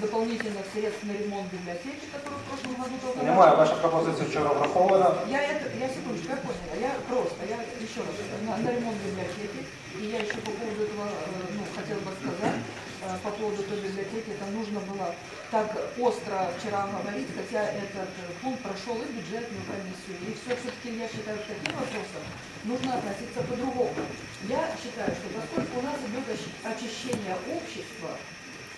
дополнительных средств на ремонт библиотеки, который в прошлом году только начали. ваша пропозиція вчора врахована. Я это, я секундочку, я поняла. Я просто, я еще раз, на, на ремонт библиотеки, и я еще по поводу этого, э, ну, хотела бы сказать, э, по поводу той библиотеки, это нужно было так остро вчера говорить, хотя этот э, пункт прошел и бюджетную комиссию, и все, все-таки я считаю, что к таким вопросам нужно относиться по-другому. Я считаю, что поскольку у нас идет очищение общества,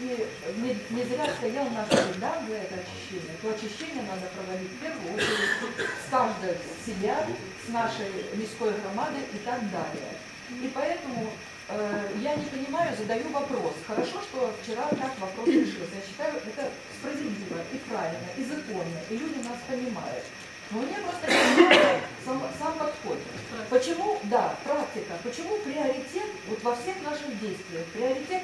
и не, не зря стоял наш Майдан за это очищение, то очищение надо проводить в первую очередь с каждой себя, с нашей мирской громады и так далее. И поэтому э, я не понимаю, задаю вопрос. Хорошо, что вчера так вопрос решился. Я считаю, это справедливо и правильно, и законно, и люди нас понимают. Но мне просто не сам, сам подход. Почему, да, практика, почему приоритет вот во всех наших действиях, приоритет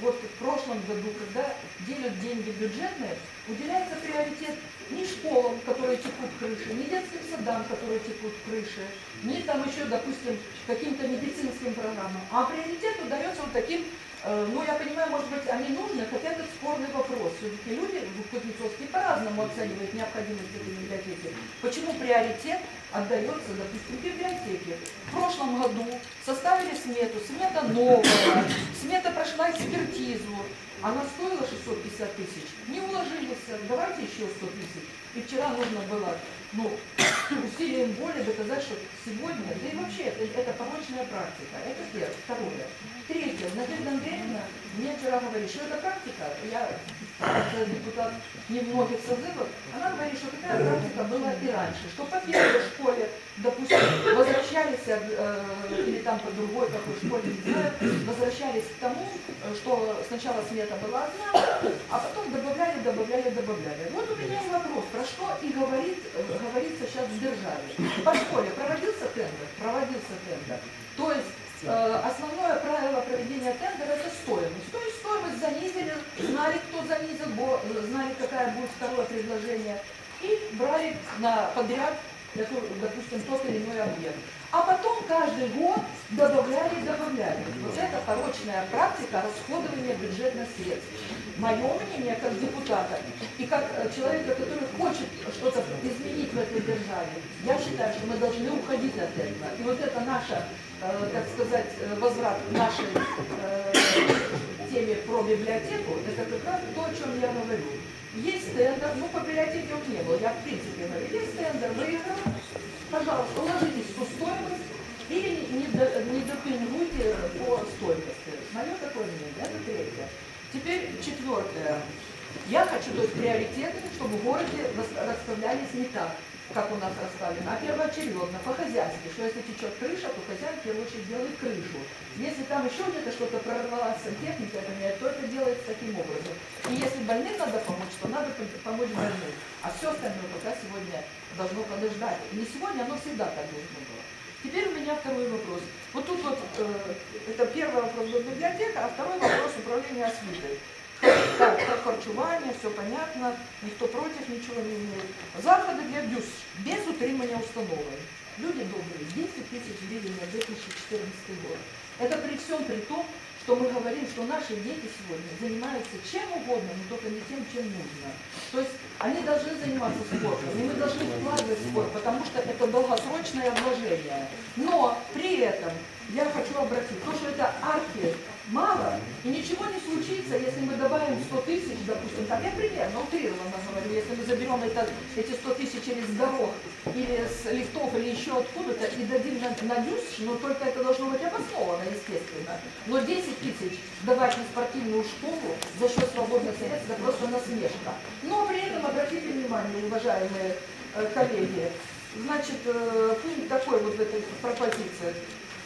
вот в прошлом году, когда делят деньги бюджетные, уделяется приоритет не школам, которые текут крыши, не детским садам, которые текут крыши, не там еще, допустим, каким-то медицинским программам, а приоритет удается вот таким, э, ну я понимаю, может быть, они нужны, хотя это спорный вопрос. Все-таки люди в Кузнецовске по-разному оценивают необходимость этой библиотеки. Почему приоритет отдается, допустим, библиотеке? В прошлом году составили смету, смета новая, смета прошла экспертизу, она стоила 650 тысяч, не уложились, давайте еще 100 тысяч. И вчера нужно было, ну, усилием воли доказать, что сегодня, да и вообще, это, это порочная практика. Это первое. Второе. Третье. Надежда Андреевна мне вчера говорит, что это практика, я депутат немногих созывов, она говорит, что такая практика была и раньше, что по первой школе, допустим, возвращались, э, или там по другой какой школе, не знаю, возвращались к тому, э, что сначала смета была одна, а потом добавляли, добавляли, добавляли. Вот у меня вопрос, про что и говорит, говорится сейчас в державе. По школе проводился тендер? Проводился тендер. То есть э, основное правило проведения тендера это стоимость. То есть стоимость занизили, знали, кто занизил, знали, какая будет второе предложение, и брали на подряд, допустим, тот или иной объект. А потом каждый год добавляли и добавляли. Вот это порочная практика расходования бюджетных средств. Мое мнение как депутата и как э, человека, который хочет что-то изменить в этой державе, я считаю, что мы должны уходить от этого. И вот это наша, э, так сказать, э, возврат нашей э, теме про библиотеку, это как раз то, о чем я говорю. Есть тендер, ну по библиотеке вот не было, я в принципе говорю, есть тендер, выиграл, пожалуйста, уложитесь в стоимость или не, не допингуйте по стоимости. Мое такое мнение, это третье. Теперь четвертое. Я хочу, есть приоритеты, чтобы в городе рас- расставлялись не так, как у нас расставлено, а первоочередно, по-хозяйски, что если течет крыша, то хозяин в первую очередь делает крышу. Если там еще где-то что-то прорвалась сантехника, нет, то это делается таким образом. И если больным надо помочь, то надо пом- помочь больным. А все остальное пока сегодня должно подождать. Не сегодня, оно всегда так должно было. Теперь у меня второй вопрос. Вот тут вот, э, это первый вопрос был библиотека, а второй вопрос управления освитой. Так, про харчування, все понятно, ніхто против, нічого не имеет. Заходи для ДЮС без утримання установи. Люди добрые, 10 тысяч гривен на 2014 год. Это при всем при том, что мы говорим, что наши дети сегодня занимаются чем угодно, но только не тем, чем нужно. То есть они должны заниматься спортом, и мы должны вкладывать в спорт, потому что это долгосрочное вложение. Но при этом я хочу обратить, то, что это архи мало, и ничего не случится, если мы добавим 100 тысяч, допустим, так я примерно утрированно говорю, если мы заберем это, эти 100 тысяч через дорог или с лифтов или еще откуда-то и дадим на, на дюс, но только это должно быть обосновано, естественно. Но 10 тысяч давать на спортивную школу за счет свободных средств, это просто насмешка. Но при этом обратите внимание, уважаемые э, коллеги, значит, э, пункт такой вот в этой пропозиции.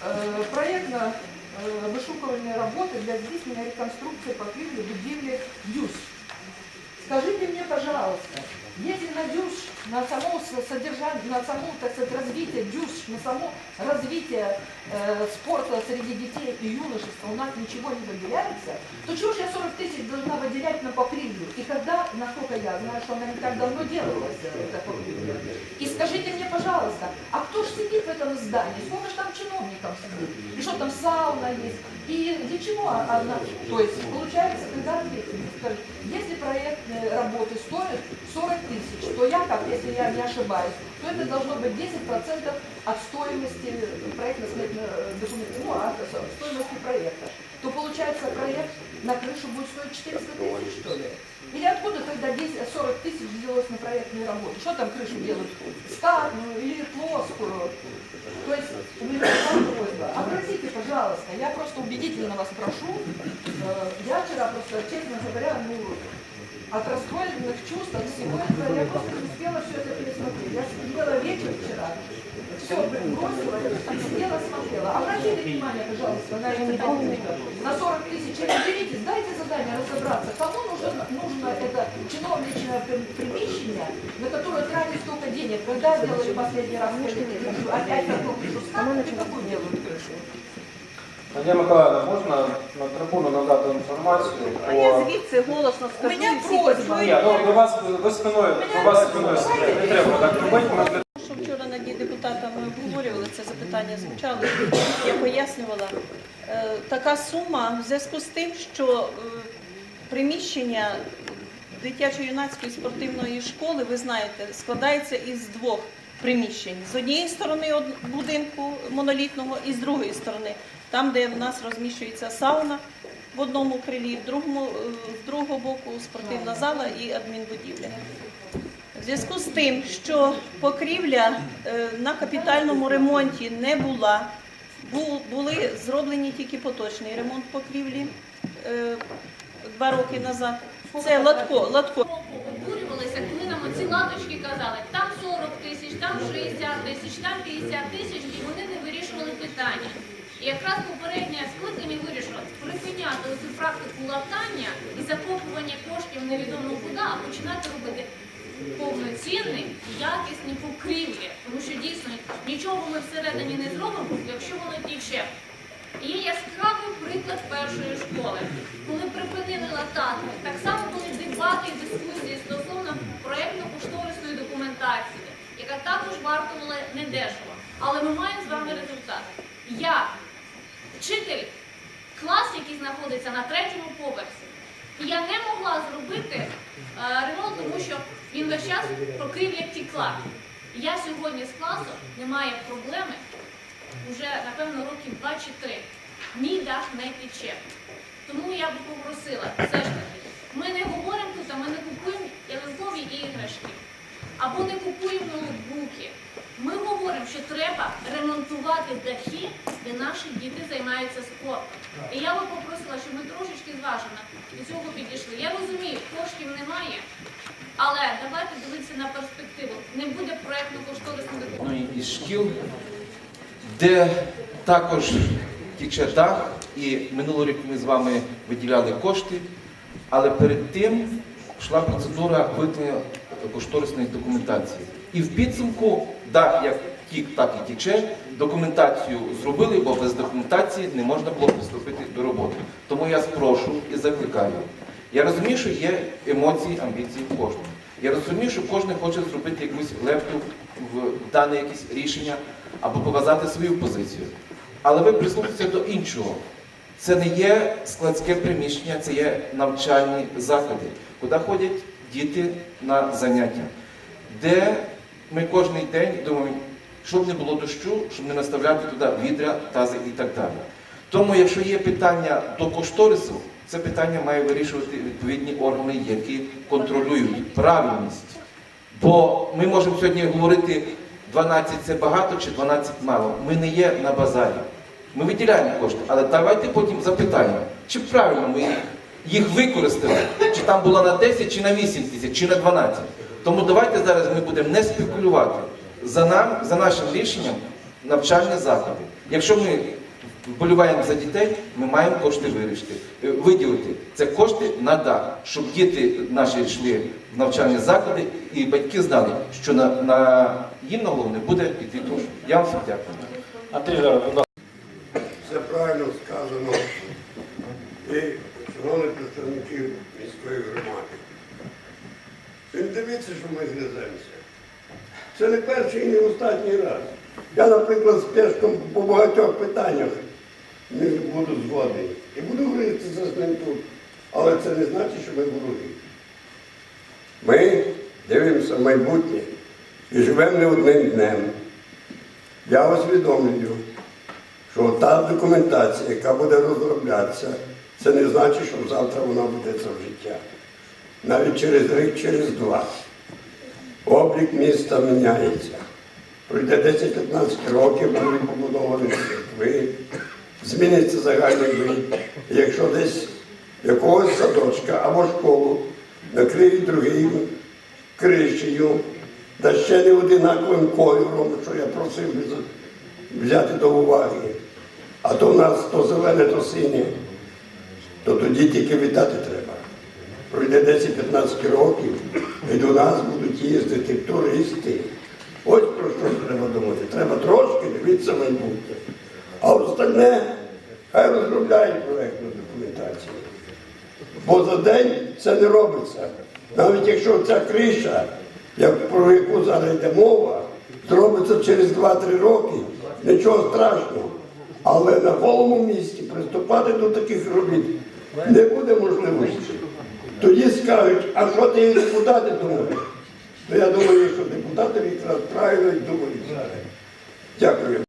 Э, проектно э, вышукивание работы для здійснення реконструкции покрівлі будівлі ДЮС. Скажите мне, пожалуйста, если на ДЮС, на само содержание, на само, так сказать, развитие ДЮС, на само развитие э, спорта среди детей и юношества у нас ничего не выделяется, то чего ж я 40 тысяч должна выделять обязательно покривлю. И когда, насколько я знаю, что она не так давно делалась, э, эта покривля. И скажите мне, пожалуйста, а кто же сидит в этом здании? Сколько же там чиновников сидит? И что там сауна есть? И для чего она? То есть, получается, когда скажет, если проектные работы стоят 40 тысяч, то я, как, если я не ошибаюсь, то это должно быть 10% от стоимости проектно-сметной документа, ну, от стоимости проекта. То получается, проект на крышу будет стоить 400 тысяч, что ли? Или откуда тогда 10, 40 тысяч взялось на проектные работы? Что там крышу делают? Скатную или плоскую? То есть у меня такая просьба. Обратите, пожалуйста, я просто убедительно вас прошу. Э, Я вчера просто, честно говоря, ну, от расстроенных чувств, от всего этого, я просто не успела все это пересмотреть. Я сидела вечер вчера, все бросила, сидела, смотрела. Обратите внимание, пожалуйста, на эти. На 40 тысяч разберитесь, дайте задание разобраться, кому нужно, нужно это чиновничное пр- приміщення, на которое тратить столько денег. Когда делали последний раз? Опять такую крышу ставят и какую делают крышу? Надія Миколаївна, можна на трибуну надати інформацію А я по... звідси голосно скажу. і всі. Ні, ну до вас ви спиною, до вас спиною сидять. Не треба так робити. Ми для Що вчора на дні депутата ми обговорювали це запитання, звучало. Я пояснювала. Е, Така сума в зв'язку з тим, що е, приміщення дитячо-юнацької спортивної школи, ви знаєте, складається із двох приміщень. З однієї сторони будинку монолітного і з другої сторони, там, де в нас розміщується сауна в одному крилі, в другому, е, з другого боку спортивна зала і адмінбудівля. В зв'язку з тим, що покрівля е, на капітальному ремонті не була, були зроблені тільки поточний ремонт покрівлі е, два роки назад. Це Латко, Латко. обурювалися, коли нам оці латочки казали, там 40 тисяч, там 60 тисяч, там 50 тисяч, і вони не вирішували питання. І якраз попереднє скликання вирішило припиняти цю практику латання і закопування коштів невідомо куди, а починати робити повноцінні, якісні покрівлі. Тому що дійсно нічого ми всередині не зробимо, якщо воно тіче. І Є яскравий приклад першої школи. Коли припинили латати, так само були дебати і дискусії стосовно проєктно-кошторисної документації, яка також вартувала недешево. Але ми маємо з вами результат. Я, вчитель, клас, який знаходиться на третьому поверсі, і я не могла зробити е, ремонт, тому що він весь час покрівля тікла. Я сьогодні з класу не маю проблеми вже напевно років 2 чи 3. Мій дах не тече. Тому я би попросила, все ж таки, ми не говоримо тут, а ми не купуємо ялинкові іграшки або не купуємо ноутбуки. Ми говоримо, що треба ремонтувати дахи, де наші діти займаються спортом. І я би попросила, щоб ми трошечки зважено до цього підійшли. Я розумію, коштів немає, але давайте дивитися на перспективу. Не буде проєктно-кошторисної допомоги. одної із шкіл, де також тіче дах, і минулого року ми з вами виділяли кошти, але перед тим йшла процедура виготовлення кошторисної документації. І в підсумку дах як тік, так і тіче. Документацію зробили, бо без документації не можна було приступити до роботи. Тому я спрошу і закликаю. Я розумію, що є емоції, амбіції в кожного. Я розумію, що кожен хоче зробити якусь лепту в дане якесь рішення або показати свою позицію. Але ви прислухайтеся до іншого. Це не є складське приміщення, це є навчальні заклади, куди ходять діти на заняття, де ми кожен день думаємо, щоб не було дощу, щоб не наставляти туди відра, тази і так далі. Тому, якщо є питання до кошторису, це питання має вирішувати відповідні органи, які контролюють правильність. Бо ми можемо сьогодні говорити 12 це багато чи 12 мало. Ми не є на базарі. Ми виділяємо кошти, але давайте потім запитаємо, чи правильно ми їх використали, чи там було на 10, чи на 8 тисяч, чи на 12. Тому давайте зараз ми будемо не спекулювати за нам, за нашим рішенням навчальні заклади. Якщо ми вболіваємо за дітей, ми маємо кошти вирішити, е, виділити. Це кошти на дах, щоб діти наші йшли в навчальні заклади і батьки знали, що на, на їм на головне буде йти душ. Я вам всім дякую. Все правильно сказано. І шановні представники міської громади. Ви не дивіться, що ми зв'язаємося. Це не перший і не останній раз. Я, наприклад, з Пешком по багатьох питаннях не буду згодний. І буду говорити з ним тут. Але це не значить, що ми вороги. Ми дивимося в майбутнє і живемо не одним днем. Я усвідомлюю, що та документація, яка буде розроблятися, це не значить, що завтра вона буде це в життя. Навіть через рік, через два. Облік міста міняється. Пройде 10-15 років, будуть побудовані церкви, зміниться загальний вид. Якщо десь якогось садочка або школу накриють другим кришею, та ще не одинаковим кольором, що я просив взяти до уваги. А то в нас то зелене, то синє, то тоді тільки вітати треба. Пройде 10-15 років, і до нас будуть їздити туристи. Ось про що треба думати. Треба трошки дивитися майбутнє. А остальне хай розробляють проєктну документацію. Бо за день це не робиться. Навіть якщо ця криша, про яку зараз йде мова, зробиться через 2-3 роки, нічого страшного. Але на голому місці приступати до таких робіт не буде можливості. Тоді скажуть, а що ти депутати думають? То я думаю, що депутати якраз правильно й думають. Дякую.